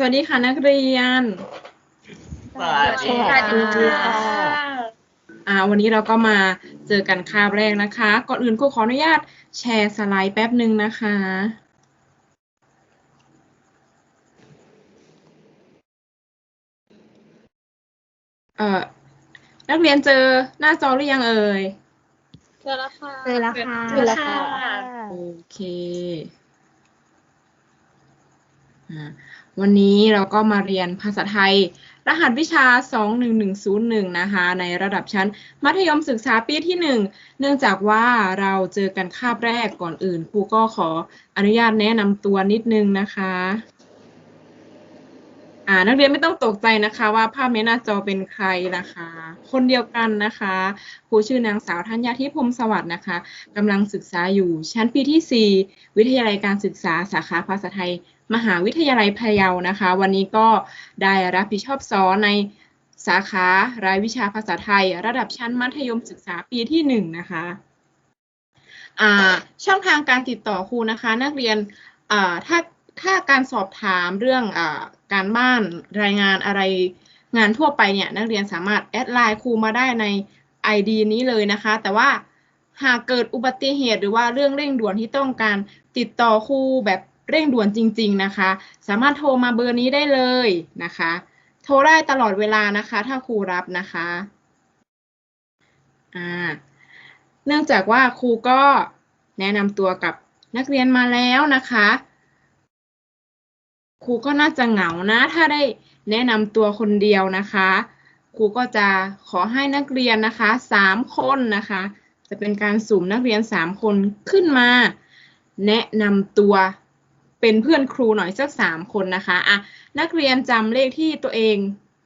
สวัสดีค่ะนักเรียนสวัสดีสวัสดีค่ะอ่าวันนี้เราก็มาเจอกันคาบแรกนะคะ ก่อนอื่นครูขออนุญาตแชร์สไลด์แป๊บหนึ่งนะคะ เอ่อ นักเรียนเจอหน้าจอหรือยังเอ่ย เจอแล้วค่ะ เจอแล้วค่ะ เจอแล้วค่ะ โอเคอ่า วันนี้เราก็มาเรียนภาษาไทย รหัสวิชา 21101 นะคะ ในระดับชั้น มัธยมศึกษาปีที่ 1 เนื่องจากว่าเราเจอกันคาบแรกก่อนอื่นครูก็ขออนุญาตแนะนำตัวนิดนึงนะคะ่านักเรียนไม่ต้องตกใจนะคะว่าภาพในหน้าจอเป็นใครนะคะ คนเดียวกันนะคะครูชื่อนางสาวธัญญาทิพมสวัสดิ์นะคะกำลังศึกษาอยู่ชั้นปีที่ 4 วิทยาลัยการศึกษาสาขาภาษาไทย มหาวิทยาลัยพะเยานะคะ วันนี้ก็ได้รับผิดชอบสอนในสาขารายวิชาภาษาไทย ระดับชั้นมัธยมศึกษาปีที่ 1 นะคะช่องทางการติดต่อครูนะคะ นักเรียนถ้าถ้าการสอบถามเรื่องอการบ้านรายงานอะไรงานทั่วไปเนี่ยนักเรียนสามารถแอดไลน์ครูมาได้ใน ID นี้เลยนะคะ แต่ว่าหากเกิดอุบัติเหตุหรือว่าเรื่องเร่งด่วนที่ต้องการติดต่อครูแบบ เร่งด่วนจริง ๆนะคะ สามารถโทรมาเบอร์นี้ได้เลยนะคะ โทรได้ตลอดเวลานะคะ ถ้าครูรับนะคะอ่าเนื่องจากว่าครูก็แนะนำตัวกับนักเรียนมาแล้วนะคะ ครูก็น่าจะเหงานะ ถ้าได้แนะนำตัวคนเดียวนะคะ ครูก็จะขอให้นักเรียนนะคะสามคนนะคะ จะเป็นการสุ่มนักเรียนสามคนขึ้นมา แนะนำตัว เป็นเพื่อนครูหน่อยสักสามคนนะคะอะนักเรียนจำเลขที่ตัวเอง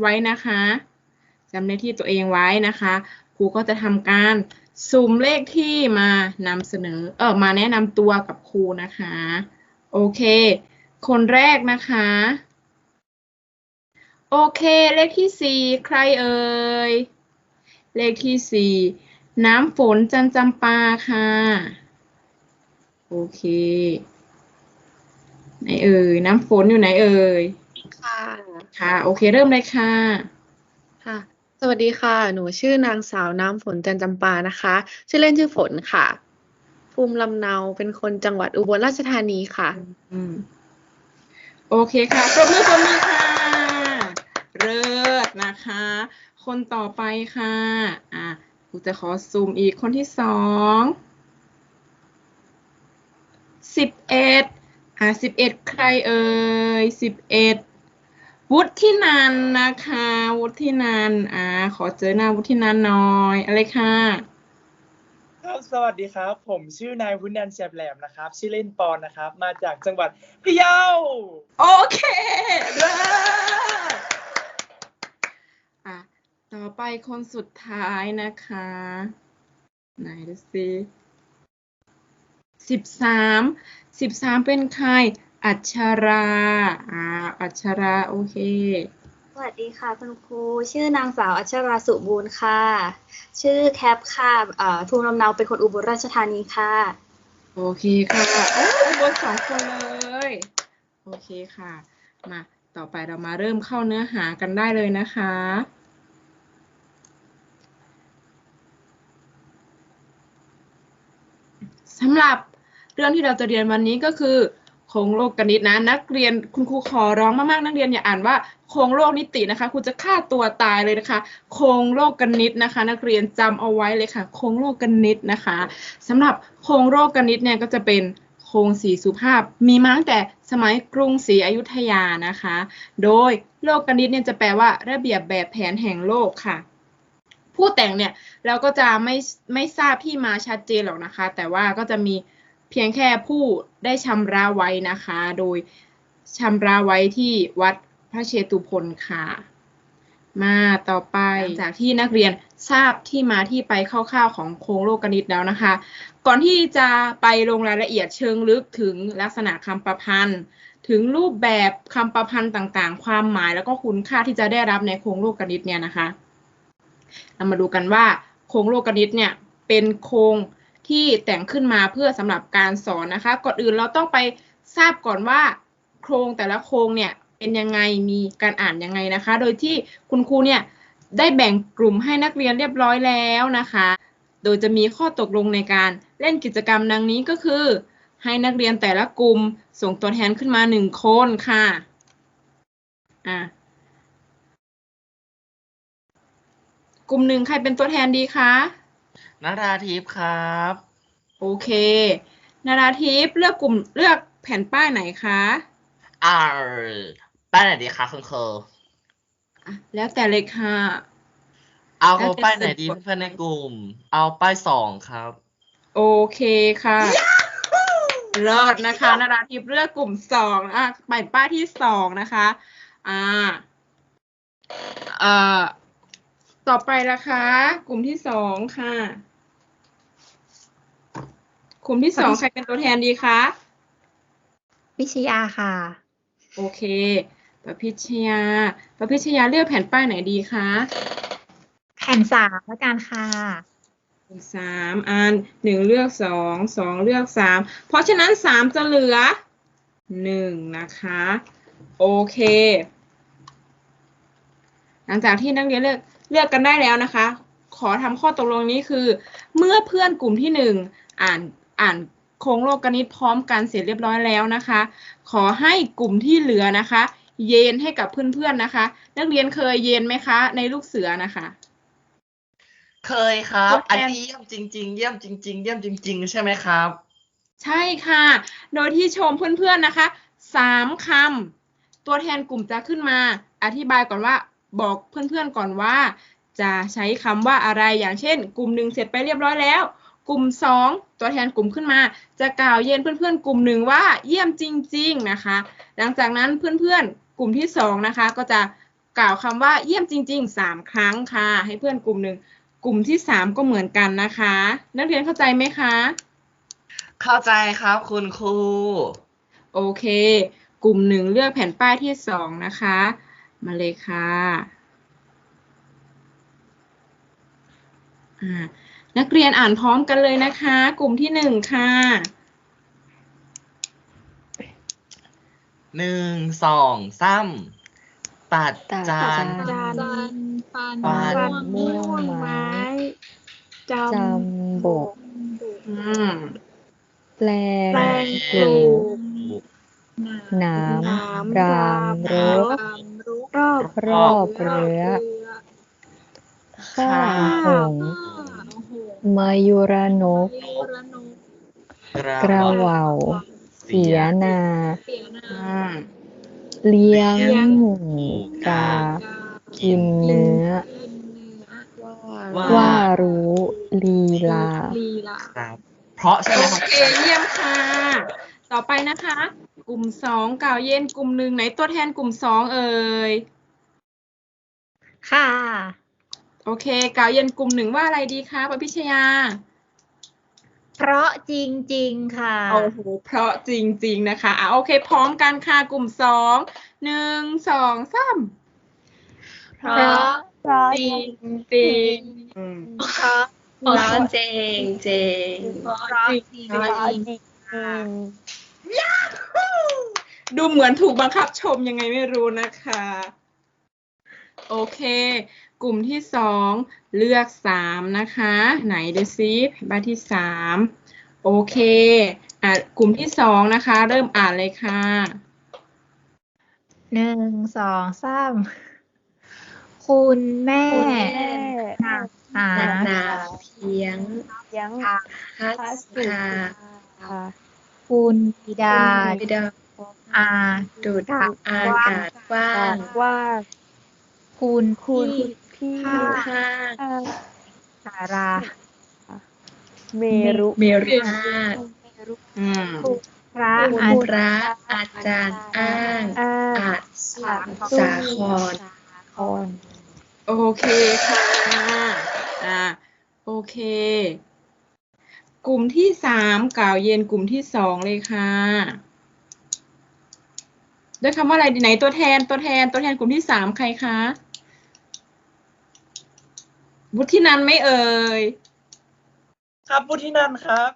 ไว้นะคะจำเลขที่ตัวเองไว้นะคะ ครูก็จะทำการสุ่มเลขที่มานำเสนอเออมาแนะนำตัวกับครูนะคะ โอเค คนแรกนะคะ โอเค เลขที่สี่ใครเอ่ย เลขที่สี่น้ำฝนจันจำปาค่ะ โอเค ไหนเอ่ยน้ำฝนอยู่ไหนเอ่ยค่ะค่ะ โอเคเริ่มเลยค่ะ ค่ะ สวัสดีค่ะ หนูชื่อนางสาวน้ำฝนจันจำปานะคะ ชื่อเล่นชื่อฝนค่ะ ภูมิลำเนาเป็นคนจังหวัดอุบลราชธานีค่ะ อืมโอเคค่ะปรบมือปรบมือค่ะ เลิศนะคะ คนต่อไปค่ะ อะกูจะขอซูมอีกคนที่สองสิบเอ็ด อะสิบเอ็ดใครเอ่ยสิบเอ็ดวุฒินันท์นะคะ วุฒินันท์อ่า ขอเจอหน้าวุฒินันท์หน่อย อะไรค่ะครับสวัสดีครับ ผมชื่อนายวุฒินันท์แสบแหลมนะครับ ชื่อเล่นปอนนะครับ มาจากจังหวัดพะเยา โอเคเลิศอะ ต่อไปคนสุดท้ายนะคะ ไหนดูสิ สิบสามสิบสามเป็นใคร อัชราอ่าอัชราโอเค สวัสดีค่ะคุณครู ชื่อนางสาวอัชราสุบูรณ์ค่ะ ชื่อแคปค่ะเอ่อภูมิลำเนาเป็นคนอุบลราชธานีค่ะ โอเคค่ะโอ้บนสองคนเลย โอเคค่ะ มาต่อไปเรามาเริ่มเข้าเนื้อหากันได้เลยนะคะ สำหรับ เรื่องที่เราจะเรียนวันนี้ก็คือโครงโลกกนิตนะนักเรียนคุณครูขอร้องมากๆนักเรียนอย่าอ่านว่าโครงโลกนิตินะคะครูจะฆ่าตัวตายเลยนะคะโครงโลกกนิตนะคะ นักเรียนจำเอาไว้เลยค่ะโครงโลกกนิตนะคะสำหรับโครงโลกกนิตเนี่ยก็จะเป็นโครงสีสุภาพ มีมาตั้งแต่สมัยกรุงศรีอยุธยานะคะ โดยโลกกนิตเนี่ยจะแปลว่าระเบียบแบบแผนแห่งโลกค่ะผู้แต่งเนี่ยเราก็จะไม่ไม่ทราบที่มาชัดเจนหรอกนะคะ แต่ว่าก็จะมี เพียงแค่ผู้ได้ชำระไว้นะคะ โดยชำระไว้ที่วัดพระเชตุพนค่ะ มาต่อไปหลังจากที่นักเรียนทราบที่มาที่ไปคร่าวๆของโครงโลกกนิตแล้วนะคะ ก่อนที่จะไปลงรายละเอียดเชิงลึกถึงลักษณะคำประพันธ์ถึงรูปแบบคำประพันธ์ต่างๆ ความหมายแล้วก็คุณค่าที่จะได้รับในโครงโลกกนิตเนี่ยนะคะ เรามาดูกันว่าโครงโลกนิตเนี่ยเป็นโครง ที่แต่งขึ้นมาเพื่อสำหรับการสอนนะคะ ก่อนอื่นเราต้องไปทราบก่อนว่าโครงแต่ละโครงเนี่ยเป็นยังไงมีการอ่านยังไงนะคะ โดยที่คุณครูเนี่ยได้แบ่งกลุ่มให้นักเรียนเรียบร้อยแล้วนะคะ โดยจะมีข้อตกลงในการเล่นกิจกรรมดังนี้ก็คือ ให้นักเรียนแต่ละกลุ่มส่งตัวแทนขึ้นมาหนึ่งคนค่ะอะกลุ่มหนึ่งใครเป็นตัวแทนดีคะ นาราทิพย์ครับ โอเค นาราทิพย์เลือกกลุ่มเลือกแผ่นป้ายไหนคะอ่าป้ายไหนดีคะคุณครูอะแล้วแต่เลยค่ะ เอาแล้วแต่ป้ายไหนดีสะดวกเพื่อนๆในกลุ่ม เอาป้ายสองครับ โอเคค่ะเลิศนะคะนาราทิพย์เลือกกลุ่มสองอะแผ่นป้ายที่สองนะคะ อ่าเอ่อต่อไปนะคะ กลุ่มที่สองค่ะ กลุ่มที่สองใครเป็นตัวแทนดีคะวิชยาค่ะ โอเคประพิชยาประพิชยาเลือกแผ่นป้ายไหนดีคะแผ่นสามแล้วกันค่ะสามอันหนึ่งเลือกสองสองเลือกสามเพราะฉะนั้นสามจะเหลือหนึ่งนะคะ โอเค หลังจากที่นักเรียนเลือกเลือกกันได้แล้วนะคะ ขอทำข้อตกลงนี้คือ เมื่อเพื่อนกลุ่มที่หนึ่งอ่าน อ่านโครงโลกนิตพร้อมกันเสร็จเรียบร้อยแล้วนะคะ ขอให้กลุ่มที่เหลือนะคะ เยนให้กับเพื่อนๆนะคะ นักเรียนเคยเยนไหมคะ ในลูกเสือนะคะ เคยครับตัวแทนอันนี้เยี่ยมจริง ๆ เยี่ยมจริง ๆ เยี่ยมจริง ๆ ใช่ไหมครับ ใช่ค่ะ โดยที่ชมเพื่อนๆนะคะสามคำตัวแทนกลุ่มจะขึ้นมา อธิบายก่อนว่าบอกเพื่อนๆก่อนว่า จะใช้คำว่าอะไรอย่างเช่น กลุ่มหนึ่งเสร็จไปเรียบร้อยแล้ว กลุ่มสองตัวแทนกลุ่มขึ้นมา จะกล่าวเย็นเพื่อนๆ กลุ่มหนึ่งว่าเยี่ยมจริง ๆนะคะ หลังจากนั้นเพื่อนๆ กลุ่มที่สองนะคะก็จะกล่าวคำว่าเยี่ยมจริงๆสามครั้งค่ะ ให้เพื่อนกลุ่มหนึ่งกลุ่มที่สามก็เหมือนกันนะคะ นักเรียนเข้าใจไหมคะ เข้าใจครับคุณครูโอเค กลุ่มหนึ่งเลือกแผ่นป้ายที่สองนะคะ มาเลยค่ะอ่า นักเรียนอ่านพร้อมกันเลยนะคะ กลุ่มที่หนึ่งค่ะหนึ่งสองสามตัดตัดจานจานปันปันม่วงไม้จจำบกอืมแปลงแปลงปปลูลูกกน้น้ำำรามรกรอบรอบเรือข้าหงส์ มายุรนก กระเหว่าเสียนาอืมเลี้ยงหมูกา กินเนื้อ ว่ารู้ลีลาครับเพราะใช่ไหมโอครับเคเยี่ยมค่ะ ต่อไปนะคะ กลุ่มสองกล่าวเย็นกลุ่มหนึ่งไหนตัวแทนกลุ่มสองเอ่ย ค่ะ โอเคกล่าวเย็นกลุ่มหนึ่งว่าอะไรดีคะปพิชยา เพราะจริง ๆ ค่ะ โอ้โห เพราะจริง ๆ นะคะ อะโอเค พร้อมกันค่ะ กลุ่มสอง หนึ่ง สองสามเพราะจริงจริงอืมเพราะเพราะเจงเจงเพราะจริงดูเหมือนถูกบังคับชมยังไงไม่รู้นะคะ โอเค กลุ่มที่สองเลือกสามนะคะ ไหนดูซิใบที่สามโอเคอะกลุ่มที่สองนะคะ เริ่มอ่านเลยค่ะหนึ่งสองสามคุณแม่หาหนาเพียงยังพัสคาคุณบิดาบิดาอาดูดอากาศกว้างว่า คุณคุณ พี่ห้างสารา เมรุเมรุมาตรอืมพระคุอาณพระอาจารย์อ้างอาอาจสาครคอนโอเคค่ะอ่าโอเค กลุ่มที่สามกล่าวเย็นกลุ่มที่สองเลยค่ะด้วยคำว่าอะไรดีไหนตัวแทนตัวแทนตัวแทนกลุ่มที่สามใครคะ วุฒินันท์ไหม่เอ่ย ครับพุทธินันท์ครับ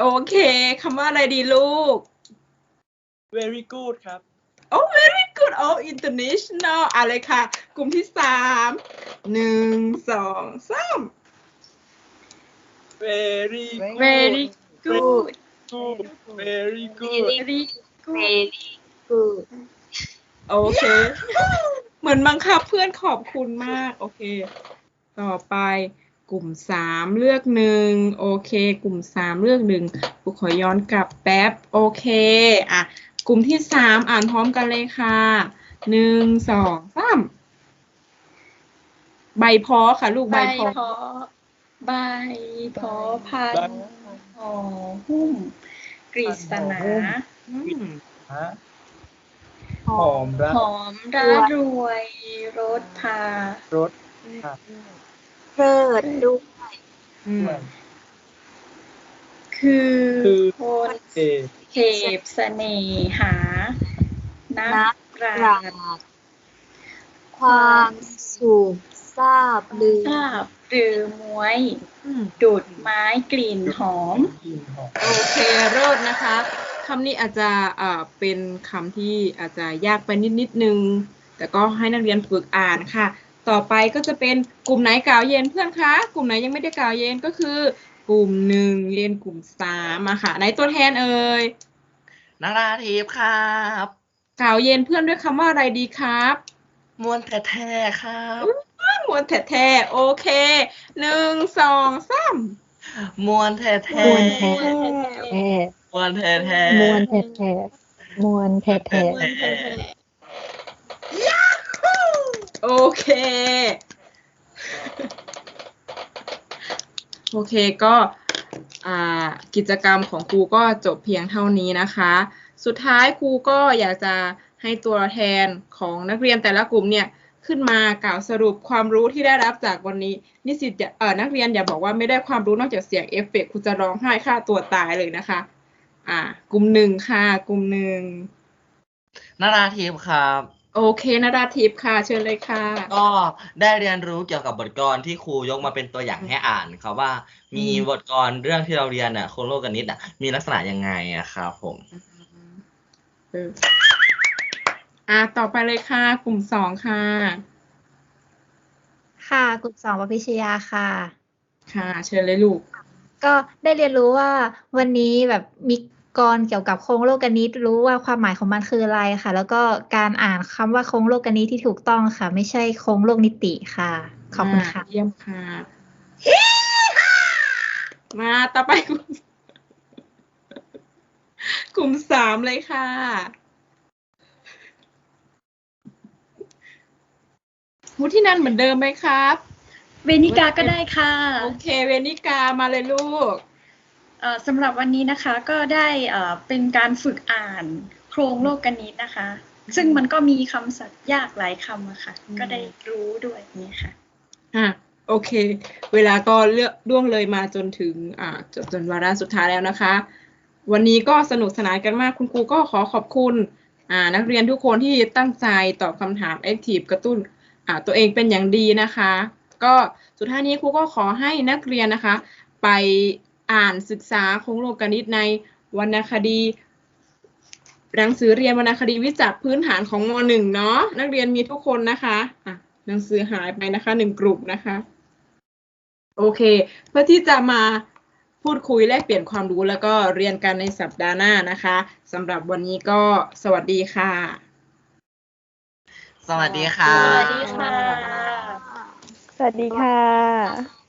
โอเคคำว่าอะไรดีลูก very good ครับ โอ้ very good โอ of International อะไรค่ะ กลุ่มที่สามหนึ่งสองสาม very very good good very good very good very good โอเค เหมือนบังคับเพื่อนขอบคุณมาก โอเค ต่อไปกลุ่มสามเลือกหนึ่งโอเค กลุ่มสามเลือกหนึ่งกูขอย้อนกลับแป๊บ โอเคอะกลุ่มที่สามอ่านพร้อมกันเลยค่ะหนึ่งสองสามใบพอค่ะ ลูกใบใบพอพอ ใบพอพันหอหุ้ม กฤษณาอืมฮะหอมรักหอมระรวยรถพารส เพลิดด้วยอืมคือคือคนเอเขบเสน่หา นักปราราชญ์ดความสุขทราบลือทราบหรือมวยอืมดุดไม้กลิ่นหอมกลิ่นหอม โอเคเริ่นะคะคำนี้อาจจะเอ่อเป็นคำที่อาจจะยากไปนิดนิดนึง แต่ก็ให้นักเรียนฝึกอ่านค่ะ ต่อไปก็จะเป็นกลุ่มไหนกล่าวเย็นเพื่อนคะ กลุ่มไหนยังไม่ได้กล่าวเย็นก็คือกลุ่มหนึ่งเย็นกลุ่มสามอะค่ะไหนตัวแทนเอ่ยนาราทิพย์ครับกล่าวเย็นเพื่อนด้วยคำว่าอะไรดีครับมวนแท้ๆครับมวนแท้ๆโอเคหนึ่งสองสามมวนแท้มวนแท้ๆแท้มวนแท้ๆมวนแท้แท้มวนแท้แท้ โอเค โอเคก็อ่ากิจกรรมของครูก็จบเพียงเท่านี้นะคะ สุดท้ายครูก็อยากจะให้ตัวแทนของนักเรียนแต่ละกลุ่มเนี่ยขึ้นมากล่าวสรุปความรู้ที่ได้รับจากวันนี้ นิสิตอย่าเออนักเรียนอย่าบอกว่าไม่ได้ความรู้นอกจากเสียงเอฟเฟกครูจะร้องไห้ฆ่าตัวตายเลยนะคะ อ่ากลุ่มหนึ่งค่ะ กลุ่มหนึ่งนาราทิพย์ครับ โอเคนาดาทิพย์ค่ะเชิญเลยค่ะ ก็ได้เรียนรู้เกี่ยวกับบทกลอนที่ครูยกมาเป็นตัวอย่างให้อ่านครับว่า มีอืมบทกลอนเรื่องที่เราเรียนน่ะโคโลกนิดอะมีลักษณะยังไงอะครับผมเอออะต่อไปเลยค่ะ กลุ่มสองค่ะ ค่ะกลุ่มสองปพิชยาค่ะ ค่ะ เชิญเลยลูกก็ได้เรียนรู้ว่าวันนี้แบบมี กรเกี่ยวกับโครงโลกนิตรู้ว่าความหมายของมันคืออะไรค่ะ แล้วก็การอ่านคำว่าโครงโลกนิตที่ถูกต้องค่ะ ไม่ใช่โครงโลกนิติค่ะ ขอบคุณค่ะาเยี่ยมค่ะ มาต่อไปกลุ่มกลุ่มสามเลยค่ะวุฒินันท์เหมือนเดิมไหมครับ เวนิกาก็ได้ค่ะ โอเค เวนิกามาเลยลูกเอ่อ สำหรับวันนี้นะคะก็ได้เอ่อเป็นการฝึกอ่านโครงโลกนิตนะคะ ซึ่งมันก็มีคำศัพท์ยากหลายคำอะค่ะอืมก็ได้รู้ด้วยนี่ค่ะอะโอเค เวลาก็เลือกล่วงเลยมาจนถึงอ่าจนจนวาระสุดท้ายแล้วนะคะ วันนี้ก็สนุกสนานกันมากคุณครูก็ขอขอบคุณอ่านักเรียนทุกคนที่ตั้งใจตอบคำถาม Active กระตุ้นอ่าตัวเองเป็นอย่างดีนะคะ ก็สุดท้ายนี้ครูก็ขอให้นักเรียนนะคะ ไป อ่านศึกษาโครงโลกนิตในวรรณคดี หนังสือเรียนวรรณคดีวิจักษ์พื้นฐานของมหนึ่งเนาะนักเรียนมีทุกคนนะคะอะหนังสือหายไปนะคะหนึ่งกลุ่มนะคะ โอเค เพื่อที่จะมาพูดคุยแลกเปลี่ยนความรู้แล้วก็เรียนกันในสัปดาห์หน้านะคะสำหรับวันนี้ก็สวัสดีค่ะ สวัสดีค่ะ สวัสดีค่ะ สวัสดีค่ะ